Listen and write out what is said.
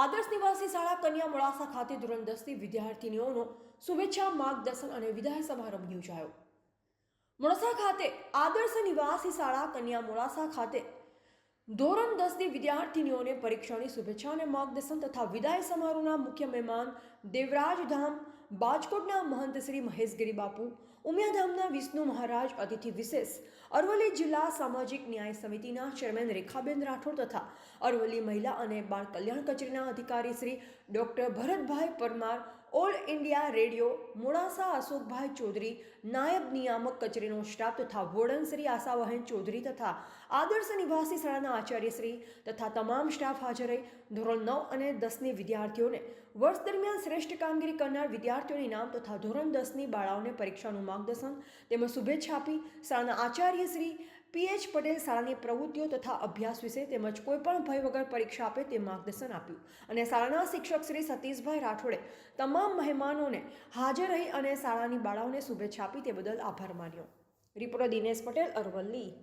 આદર્શ નિવાસી શાળા કન્યા મોડાસા ખાતે ધોરણ દસની વિદ્યાર્થીનીઓનો શુભેચ્છા, માર્ગદર્શન અને વિદાય સમારંભ યોજાયો. મોડાસા ખાતે આદર્શ નિવાસી શાળા કન્યા મોડાસા ખાતે ધોરણ દસની વિદ્યાર્થીનીઓને પરીક્ષાની શુભેચ્છા અને માર્ગદર્શન તથા વિદાય સમારોહના મુખ્ય મહેમાન દેવરાજ ધામ બાજકોટના મહંત શ્રી મહેશગીરી બાપુ, ઉમિયાધામના વિષ્ણુ મહારાજ, અતિથિ વિશેષ, અરવલ્લી જિલ્લા સામાજિક ન્યાય સમિતિના ચેરમેન રેખાબેન રાઠોડ તથા અરવલ્લી મહિલા અને બાળ કલ્યાણ કચેરીના અધિકારી Shri doctor Bharatbhai Parmar all India radio, Modasa Ashokbhai Chaudhary, નાયબ નિયામક કચેરીનો સ્ટાફ તથા વોર્ડન શ્રી આશાબહેન ચૌધરી તથા આદર્શ નિવાસી શાળાના આચાર્યશ્રી તથા તમામ સ્ટાફ હાજર રહી. ધોરણ નવ અને દસની વિદ્યાર્થીઓને વર્ષ દરમિયાન શ્રેષ્ઠ કામગીરી કરનાર વિદ્યાર્થીઓને ઇનામ તથા ધોરણ દસની બાળાઓને પરીક્ષાનું માર્ગદર્શન તેમજ શુભેચ્છા આપી શાળાના આચાર્ય શ્રી પીએચ પટેલ શાળાની પ્રવૃત્તિઓ તથા અભ્યાસ વિશે તેમજ કોઈપણ ભય વગર પરીક્ષા આપે તે માર્ગદર્શન આપ્યું. અને શાળાના શિક્ષક શ્રી સતીશભાઈ રાઠોડે તમામ મહેમાનોને હાજર રહી અને શાળાની બાળાઓને શુભેચ્છા આપી તે બદલ આભાર માન્યો. રિપોર્ટર દિનેશ પટેલ, અરવલ્લી.